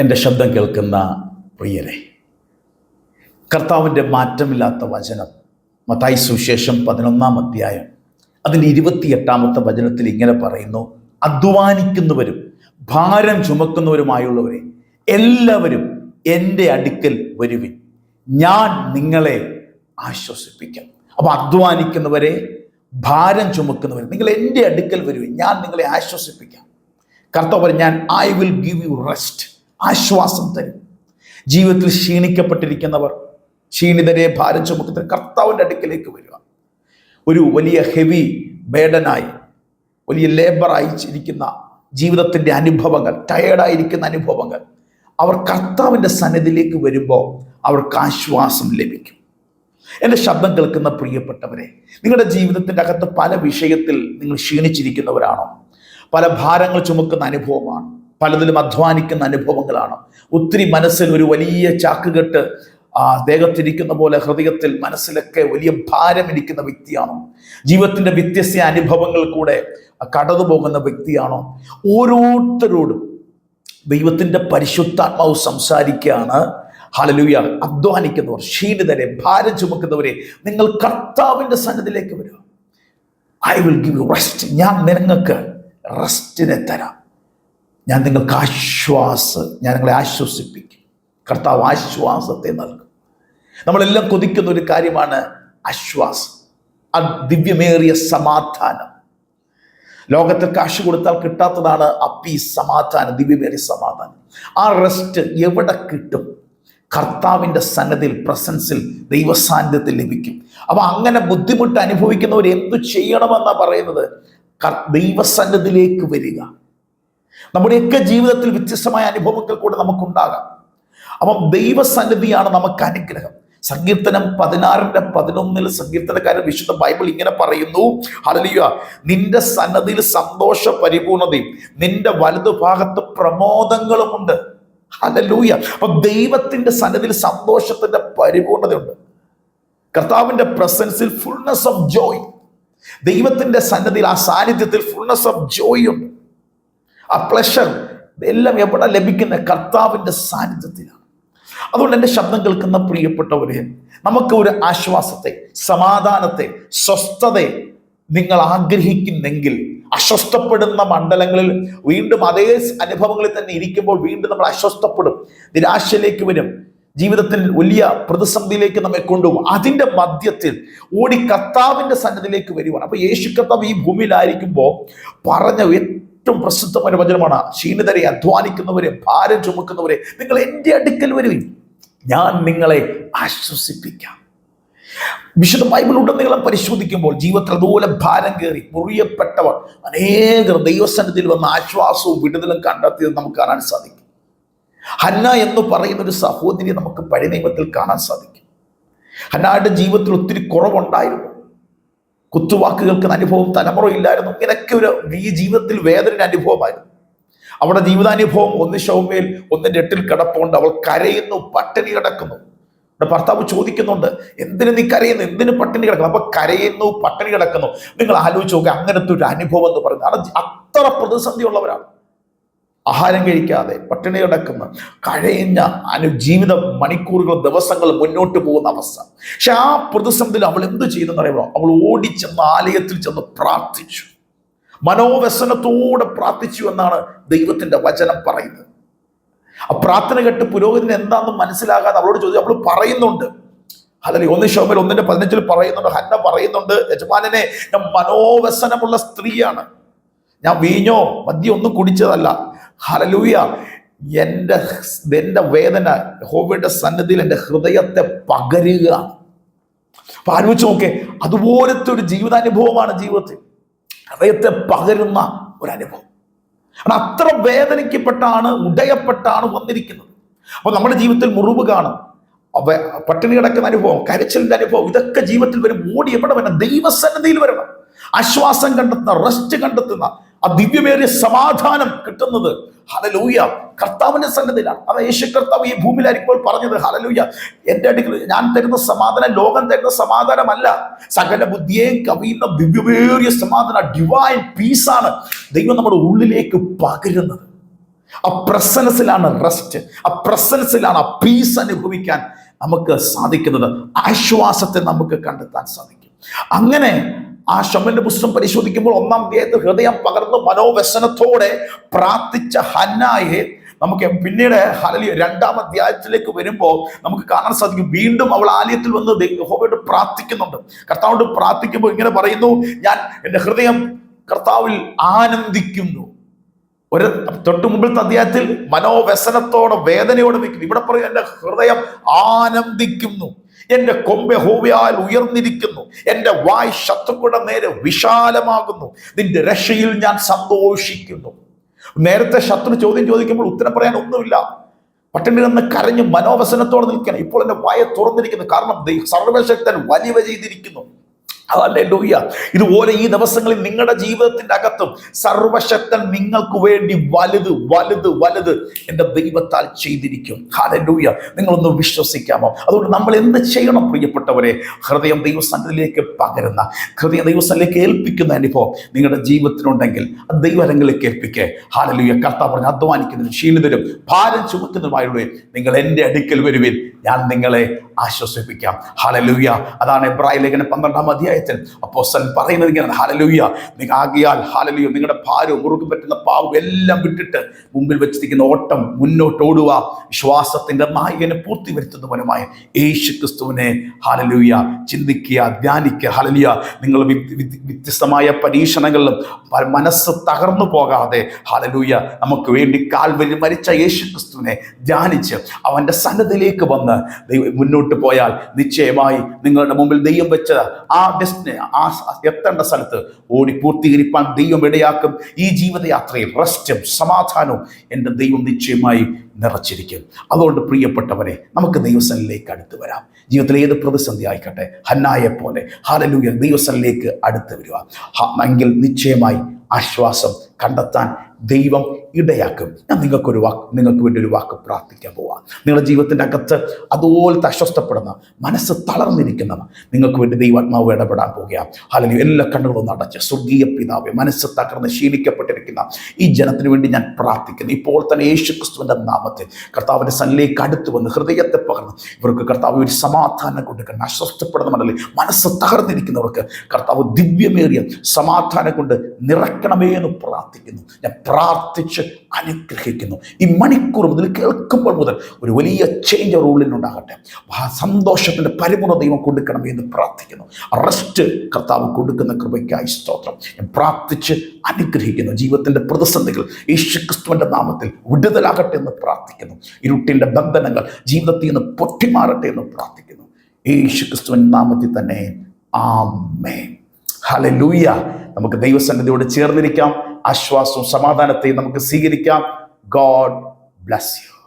എന്റെ ശബ്ദം കേൾക്കുന്ന പ്രിയരെ കർത്താവിന്റെ മാറ്റമില്ലാത്ത വചനം മത്തായി സുശേഷം പതിനൊന്നാം അധ്യായം അതിന്റെ ഇരുപത്തിയെട്ടാമത്തെ വചനത്തിൽ ഇങ്ങനെ പറയുന്നു അധ്വാനിക്കുന്നവരും ഭാരം ചുമക്കുന്നവരുമായുള്ളവരെ എല്ലാവരും എന്റെ അടുക്കൽ വരുവിൻ. ഞാൻ നിങ്ങളെ ആശ്വസിപ്പിക്കാം. അപ്പോൾ അധ്വാനിക്കുന്നവരെ ഭാരം ചുമക്കുന്നവർ നിങ്ങൾ എന്റെ അടുക്കൽ വരുവിൻ. ഞാൻ നിങ്ങളെ ആശ്വസിപ്പിക്കാം. കർത്താവ് ഞാൻ I will give you rest ആശ്വാസം തരും. ജീവിതത്തിൽ ക്ഷീണിക്കപ്പെട്ടിരിക്കുന്നവർ ക്ഷീണിതരെ ഭാരം ചുമക്കുന്ന കർത്താവിന്റെ അടുക്കിലേക്ക് വരിക. ഒരു വലിയ ഹെവി ബേഡനായി വലിയ ലേബറായി ഇരിക്കുന്ന ജീവിതത്തിന്റെ അനുഭവങ്ങൾ ടയേർഡായിരിക്കുന്ന അനുഭവങ്ങൾ അവർ കർത്താവിന്റെ സന്നിധിയിലേക്ക് വരുമ്പോൾ അവർക്ക് ആശ്വാസം ലഭിക്കും. എന്റെ ശബ്ദം കേൾക്കുന്ന പ്രിയപ്പെട്ടവരെ നിങ്ങളുടെ ജീവിതത്തിന്റെ അകത്ത് പല വിഷയത്തിൽ നിങ്ങൾ ക്ഷീണിച്ചിരിക്കുന്നവരാണോ? പല ഭാരങ്ങൾ ചുമക്കുന്ന അനുഭവമാണ്. പലതിലും അധ്വാനിക്കുന്ന അനുഭവങ്ങളാണ്. ഒത്തിരി മനസ്സിൽ ഒരു വലിയ ചാക്കുകെട്ട് ആ ദേഹത്തിരിക്കുന്ന പോലെ ഹൃദയത്തിൽ മനസ്സിലൊക്കെ വലിയ ഭാരം ഇരിക്കുന്ന വ്യക്തിയാണോ. ജീവിതത്തിന്റെ വ്യത്യസ്ത അനുഭവങ്ങൾ കൂടെ കടന്നു പോകുന്ന വ്യക്തിയാണോ. ഓരോരുത്തരോടും ദൈവത്തിന്റെ പരിശുദ്ധാത്മാവ് സംസാരിക്കുകയാണ്. ഹലലുയ അധ്വാനിക്കുന്നവർ ക്ഷീണിതരെ ഭാരം ചുമക്കുന്നവരെ നിങ്ങൾ കർത്താവിന്റെ സന്നിധിയിലേക്ക് വരിക. I will give you rest ഞാൻ നിങ്ങൾക്ക് റെസ്റ്റിനെ തരാം. ഞാൻ നിങ്ങൾക്ക് ആശ്വാസം ഞാൻ നിങ്ങളെ ആശ്വസിപ്പിക്കും. കർത്താവ് ആശ്വാസത്തെ നൽകും. നമ്മളെല്ലാം കൊതിക്കുന്ന ഒരു കാര്യമാണ് ആശ്വാസം. ആ ദിവ്യമേറിയ സമാധാനം. ലോകത്തിൽ കാശ് കൊടുത്താൽ കിട്ടാത്തതാണ് അപ്പി സമാധാനം ദിവ്യമേറിയ സമാധാനം. ആ റെസ്റ്റ് എവിടെ കിട്ടും? കർത്താവിന്റെ സന്നദ്ധയിൽ പ്രസൻസിൽ ദൈവസാന്നിധ്യത്തിൽ ലഭിക്കും. അപ്പോൾ അങ്ങനെ ബുദ്ധിമുട്ട് അനുഭവിക്കുന്നവർ എന്തു ചെയ്യണമെന്നാണ് പറയുന്നത്? ദൈവസന്നിധിയിലേക്ക് വരിക. നമ്മുടെയൊക്കെ ജീവിതത്തിൽ വ്യത്യസ്തമായ അനുഭവങ്ങൾ കൂടെ നമുക്കുണ്ടാകാം. അപ്പം ദൈവസന്നിധിയാണ് നമുക്ക് അനുഗ്രഹം. സങ്കീർത്തനം പതിനാറിന്റെ പതിനൊന്നിൽ സങ്കീർത്തനക്കാരൻ വിശുദ്ധ ബൈബിൾ ഇങ്ങനെ പറയുന്നു ഹല്ലേലൂയ നിന്റെ സന്നദ്ധിയിൽ സന്തോഷ പരിപൂർണതയും നിന്റെ വലതുഭാഗത്ത് പ്രമോദങ്ങളുമുണ്ട് ഹല്ലേലൂയ. അപ്പൊ ദൈവത്തിന്റെ സന്നദ്ധിയിൽ സന്തോഷത്തിന്റെ പരിപൂർണതയുണ്ട്. കർത്താവിന്റെ പ്രസൻസിൽ ഫുൾനെസ് ഓഫ് ജോയ് ദൈവത്തിന്റെ സന്നദ്ധിയിൽ ആ സാന്നിധ്യത്തിൽ ഫുൾനെസ് ഓഫ് ജോയ് ഉണ്ട്. ആ പ്ലഷർ എല്ലാം എവിടെ ലഭിക്കുന്ന കർത്താവിന്റെ സാന്നിധ്യത്തിലാണ്. അതുകൊണ്ട് എന്റെ ശബ്ദം കേൾക്കുന്ന പ്രിയപ്പെട്ടവരെ നമുക്ക് ഒരു ആശ്വാസത്തെ സമാധാനത്തെ സ്വസ്ഥതയെ നിങ്ങൾ ആഗ്രഹിക്കുന്നെങ്കിൽ അസ്വസ്ഥപ്പെടുന്ന മണ്ഡലങ്ങളിൽ വീണ്ടും അതേ അനുഭവങ്ങളിൽ തന്നെ ഇരിക്കുമ്പോൾ വീണ്ടും നമ്മൾ അസ്വസ്ഥപ്പെടും. നിരാശയിലേക്ക് വരും. ജീവിതത്തിൽ വലിയ പ്രതിസന്ധിയിലേക്ക് നമ്മെ കൊണ്ടുപോകും. അതിന്റെ മധ്യത്തിൽ ഓടി കർത്താവിന്റെ സന്നദ്ധയിലേക്ക് വരുവാണ്. അപ്പോൾ യേശു കർത്താവ് ഈ ഭൂമിയിലായിരിക്കുമ്പോൾ പറഞ്ഞ ഏറ്റവും പ്രസിദ്ധമായ വചനമാണ്. ക്ഷീണിതരെ അധ്വാനിക്കുന്നവരെ ഭാരം ചുമക്കുന്നവരെ നിങ്ങൾ എന്റെ അടുക്കൽ വരുവിൻ. ഞാൻ നിങ്ങളെ ആശ്വസിപ്പിക്കാം. വിശുദ്ധ ബൈബിൾ ഉടനീളം പരിശോധിക്കുമ്പോൾ ജീവിതത്തിൽ അതുപോലെ ഭാരം കയറി മുറിയപ്പെട്ടവർ അനേകർ ദൈവസന്നിധിയിൽ വന്ന ആശ്വാസവും വിടുതലും കണ്ടെത്തിയത് നമുക്ക് കാണാൻ സാധിക്കും. ഹന്ന എന്ന് പറയുന്ന ഒരു സഹോദരിയെ നമുക്ക് പഴയ നിയമത്തിൽ കാണാൻ സാധിക്കും. ഹന്നായുടെ ജീവിതത്തിൽ ഒത്തിരി കുറവുണ്ടായിരുന്നു. കുത്തുവാക്കുകൾക്ക് അനുഭവം തലമുറയില്ലായിരുന്നു ഇങ്ങനെയൊക്കെ ഒരു ഈ ജീവിതത്തിൽ വേദന അനുഭവമായിരുന്നു. അവിടെ ജീവിതാനുഭവം ഒന്ന് ശവമേൽ ഒന്നിന്റെ എട്ടിൽ കിടപ്പുണ്ട്. അവൾ കരയുന്നു പട്ടിണി കിടക്കുന്നു. അവിടെ ഭർത്താവ് ചോദിക്കുന്നുണ്ട് എന്തിനു നീ കരയുന്നു? എന്തിനു പട്ടിണി കിടക്കുന്നു? അപ്പൊ കരയുന്നു പട്ടിണി കിടക്കുന്നു. നിങ്ങൾ ആലോചിച്ച് നോക്കുക അങ്ങനത്തെ ഒരു അനുഭവം എന്ന് പറയുന്നത്. അത് അത്ര പ്രതിസന്ധി ഉള്ളവരാണ് ആഹാരം കഴിക്കാതെ പട്ടിണി കിടക്കുന്ന അനു ജീവിത മണിക്കൂറുകൾ ദിവസങ്ങൾ മുന്നോട്ട് പോകുന്ന അവസ്ഥ. പക്ഷെ ആ പ്രതിസന്ധിയിൽ അവൾ എന്ത് ചെയ്തെന്ന് അറിയുമോ? അവൾ ഓടിച്ചെന്ന് ആലയത്തിൽ ചെന്ന് പ്രാർത്ഥിച്ചു. മനോവ്യസനത്തോടെ പ്രാർത്ഥിച്ചു എന്നാണ് ദൈവത്തിന്റെ വചനം പറയുന്നത്. ആ പ്രാർത്ഥന കേട്ട് പുരോഹിതന് എന്താണെന്ന് മനസ്സിലാകാതെ അവളോട് ചോദിച്ചു. അവൾ പറയുന്നുണ്ട്. അല്ലെങ്കിൽ ഒന്ന് ഷോമൽ ഒന്നിന്റെ പതിനഞ്ചിൽ പറയുന്നുണ്ട്. ഹന്ന പറയുന്നുണ്ട് യജമാനനെ ഞാൻ മനോവ്യസനമുള്ള സ്ത്രീയാണ്. ഞാൻ വീഞ്ഞോ മദ്യം ഒന്നും കുടിച്ചതല്ല. ഹലലൂയ എന്റെ എന്റെ വേദന ഹോബയുടെ സന്നദ്ധിയിൽ എന്റെ ഹൃദയത്തെ പകരുക. അപ്പൊ ആലോചിച്ച് നോക്കേ അതുപോലത്തെ ഒരു ജീവിതാനുഭവമാണ് ജീവിതത്തിൽ. ഹൃദയത്തെ പകരുന്ന ഒരു അനുഭവം കാരണം അത്ര വേദനിക്കപ്പെട്ടാണ് ഉടയപ്പെട്ടാണ് വന്നിരിക്കുന്നത്. അപ്പൊ നമ്മുടെ ജീവിതത്തിൽ മുറിവ് കാണും. പട്ടിണി കിടക്കുന്ന അനുഭവം കരച്ചിലിന്റെ അനുഭവം ഇതൊക്കെ ജീവിതത്തിൽ വരും. ഓടി എവിടെ വരണം? ദൈവസന്നിധിയിൽ വരണം. ആശ്വാസം കണ്ടെത്തുന്ന റെസ്റ്റ് കണ്ടെത്തുന്ന ആ ദിവ്യമേറിയ സമാധാനം കിട്ടുന്നത്. ഹലലൂയ കർത്താവിന്റെ സന്നിധിയിലാണ്. അത് യേശു കർത്താവ് ഈ ഭൂമിയിലായിരിക്കുമ്പോൾ പറഞ്ഞത്. ഹലലൂയ എന്റെ അടുക്കൽ ഞാൻ തരുന്ന സമാധാനം ലോകം തരുന്ന സമാധാനമല്ല. സകല ബുദ്ധിയെയും കവിയുന്ന ദിവ്യമേറിയ സമാധാന ഡിവൈൻ പീസാണ് ദൈവം നമ്മുടെ ഉള്ളിലേക്ക് പകരുന്നത്. ആ പ്രസൻസിലാണ് റെസ്റ്റ് ആ പ്രസൻസിലാണ് ആ പീസ് അനുഭവിക്കാൻ നമുക്ക് സാധിക്കുന്നത്. ആശ്വാസത്തെ നമുക്ക് കണ്ടെത്താൻ സാധിക്കും. അങ്ങനെ ആ ഷമ്മന്റെ പുസ്തകം പരിശോധിക്കുമ്പോൾ ഒന്നാം അധ്യായത്തിൽ ഹൃദയം പകർന്ന് മനോവ്യസനത്തോടെ പ്രാർത്ഥിച്ച ഹന്നായെ നമുക്ക് പിന്നീട് ഹലലി രണ്ടാം അധ്യായത്തിലേക്ക് വരുമ്പോൾ നമുക്ക് കാണാൻ സാധിക്കും. വീണ്ടും അവൾ ആലയത്തിൽ വന്ന് ഹോബയോട് പ്രാർത്ഥിക്കുന്നുണ്ട്. കർത്താവോട് പ്രാർത്ഥിക്കുമ്പോൾ ഇങ്ങനെ പറയുന്നു ഞാൻ എന്റെ ഹൃദയം കർത്താവിൽ ആനന്ദിക്കുന്നു. ഒരു തൊട്ടു മുമ്പിലത്തെ അധ്യായത്തിൽ മനോവ്യസനത്തോടെ വേദനയോടെ നിൽക്കുന്നു ഇവിടെ പറയും എന്റെ ഹൃദയം ആനന്ദിക്കുന്നു. എന്റെ കൊമ്പ് ഹോവയാൽ ഉയർന്നിരിക്കുന്നു. എന്റെ വായ് ശത്രുക്കളുടെ നേരെ വിശാലമാകുന്നു. നിന്റെ രക്ഷയിൽ ഞാൻ സന്തോഷിക്കുന്നു. നേരത്തെ ശത്രു ചോദ്യം ചോദിക്കുമ്പോൾ ഉത്തരം പറയാൻ ഒന്നുമില്ല. പട്ടിണി നിന്ന് കരഞ്ഞ് മനോവസനത്തോടെ നിൽക്കണം ഇപ്പോൾ എന്റെ വായ തുറന്നിരിക്കുന്നു. കാരണം സർവശക്തൻ വലിയ ചെയ്തിരിക്കുന്നു. ഇതുപോലെ ഈ ദിവസങ്ങളിൽ നിങ്ങളുടെ ജീവിതത്തിന്റെ അകത്തും സർവശക്തൻ നിങ്ങൾക്ക് വേണ്ടി വലുത് വലുത് വലുത് എന്റെ ദൈവത്താൽ ചെയ്തിരിക്കും. ഹാലൂയ നിങ്ങളൊന്ന് വിശ്വസിക്കാമോ? അതുകൊണ്ട് നമ്മൾ എന്ത് ചെയ്യണം പ്രിയപ്പെട്ടവരെ? ഹൃദയം ദൈവസംഘത്തിലേക്ക് പകരുന്ന ഹൃദയം ദൈവസ്ഥലേക്ക് ഏൽപ്പിക്കുന്ന അനുഭവം നിങ്ങളുടെ ജീവിതത്തിലുണ്ടെങ്കിൽ ദൈവരംഗിലേക്ക് ഏൽപ്പിക്കേ. ഹാലലൂയ കർത്താവ് പറഞ്ഞ് അധ്വാനിക്കുന്നതിനും ക്ഷീണിതരും ഭാരം ചുമക്കുന്നതുമായുള്ള നിങ്ങൾ എന്റെ അടുക്കൽ വരുവിൻ. ഞാൻ നിങ്ങളെ ആശ്വസിപ്പിക്കാം. ഹാലലൂയ അതാണ് എബ്രാഹിം ലേഖന പന്ത്രണ്ടാം അധ്യായത്തിൽ അപ്പോസ്തലൻ പറയുന്നത് ഇങ്ങനെ ഹാലലൂയ നിങ്ങൾ ആകിയാൽ ഹാലലൂയ നിങ്ങളുടെ ഭാരവും മുറുക്ക് പറ്റുന്ന പാവും എല്ലാം വിട്ടിട്ട് മുമ്പിൽ വെച്ചിരിക്കുന്ന ഓട്ടം മുന്നോട്ട് ഓടുക. വിശ്വാസത്തിന്റെ നായകനെ പൂർത്തി വരുത്തുന്നവനുമായ യേശു ക്രിസ്തുവിനെ ഹാലലൂയ ചിന്തിക്കുക ധ്യാനിക്കുക ഹാലലൂയ നിങ്ങൾ വ്യ- വ്യ- വ്യത്യസ്തമായ പരീക്ഷണങ്ങളിലും മനസ്സ് തകർന്നു പോകാതെ ഹാലലൂയ നമുക്ക് വേണ്ടി കാൽവരി മരിച്ച യേശു ക്രിസ്തുവിനെ ധ്യാനിച്ച് അവന്റെ സന്നദ്ധയിലേക്ക് വന്ന് മുന്നോട്ട് പോയാൽ നിശ്ചയമായി നിങ്ങളുടെ മുമ്പിൽ ദൈവം വെച്ച ആ ഡെസ്റ്റിനെ ആ എത്തേണ്ട സ്ഥലത്ത് ഓടി പൂർത്തീകരിപ്പാൻ ദൈവം ഇടയാക്കും. ഈ ജീവിതയാത്രയിൽ റെസ്റ്റും സമാധാനവും എന്റെ ദൈവം നിശ്ചയമായി നിറച്ചിരിക്കും. അതുകൊണ്ട് പ്രിയപ്പെട്ടവരെ നമുക്ക് ദൈവസനിലേക്ക് അടുത്ത് വരാം. ജീവിതത്തിലെ ഏത് പ്രതിസന്ധി ആയിക്കട്ടെ ഹന്നായെ പോലെ. ഹാലലൂയ ദൈവസനിലേക്ക് അടുത്ത് വരിക എങ്കിൽ നിശ്ചയമായി ആശ്വാസം കണ്ടെത്താൻ ദൈവം ഇടയാക്കും. ഞാൻ നിങ്ങൾക്കൊരു വാക്ക് നിങ്ങൾക്ക് വേണ്ടി ഒരു വാക്ക് പ്രാർത്ഥിക്കാൻ പോവാം. നിങ്ങളുടെ ജീവിതത്തിന്റെ അകത്ത് അതുപോലത്തെ അസ്വസ്ഥപ്പെടുന്ന മനസ്സ് തളർന്നിരിക്കുന്നവ നിങ്ങൾക്ക് വേണ്ടി ദൈവാത്മാവ് ഇടപെടാൻ പോകുകയാണ് അല്ലെങ്കിൽ എല്ലാ കണ്ണുകളും അടച്ച് സ്വർഗീയ പിതാവെ മനസ്സ് തകർന്ന് ശീലിക്കപ്പെട്ടിരിക്കുന്ന ഈ ജനത്തിന് വേണ്ടി ഞാൻ പ്രാർത്ഥിക്കുന്നു. ഇപ്പോൾ തന്നെ യേശു ക്രിസ്തുവിന്റെ നാമത്തിൽ കർത്താവിന്റെ സന്നിലേക്ക് അടുത്ത് വന്ന് ഹൃദയത്തെ പകർന്ന് ഇവർക്ക് കർത്താവ് ഒരു സമാധാനം കൊടുക്കണം അസ്വസ്ഥപ്പെടുന്ന മണ്ഡലി മനസ്സ് തകർന്നിരിക്കുന്നവർക്ക് കർത്താവ് ദിവ്യമേറിയ സമാധാനം കൊണ്ട് നിറക്കണമേ എന്ന് പ്രാർത്ഥിക്കുന്നു. ഞാൻ പ്രാർത്ഥിച്ച് അനുഗ്രഹിക്കുന്നു. ഈ മണിക്കൂർ മുതൽ കേൾക്കുമ്പോൾ മുതൽ ഒരു വലിയ ചേഞ്ച് അവർ ഉള്ളിലുണ്ടാകട്ടെ ആ സന്തോഷത്തിന്റെ പരിപൂർണ ദൈവം കൊടുക്കണം എന്ന് പ്രാർത്ഥിക്കുന്നു. റെസ്റ്റ് കർത്താവ് കൊടുക്കുന്ന കൃപയ്ക്കായി സ്തോത്രം. ഞാൻ പ്രാർത്ഥിച്ച് അനുഗ്രഹിക്കുന്നു. ജീവിതത്തിന്റെ പ്രതിസന്ധികൾ യേശുക്രിസ്തുവിന്റെ നാമത്തിൽ വിടുതലാകട്ടെ എന്ന് പ്രാർത്ഥിക്കുന്നു. ഇരുട്ടിന്റെ ബന്ധനങ്ങൾ ജീവിതത്തിൽ നിന്ന് പൊട്ടിമാറട്ടെ എന്ന് പ്രാർത്ഥിക്കുന്നു. യേശുക്രിസ്തുവിന്റെ നാമത്തിൽ തന്നെ. ആമേ ഹലലൂയ നമുക്ക് ദൈവസന്നിധിയോട് ചേർന്നിരിക്കാം. ആശ്വാസവും സമാധാനത്തെയും നമുക്ക് സ്വീകരിക്കാം. God bless you.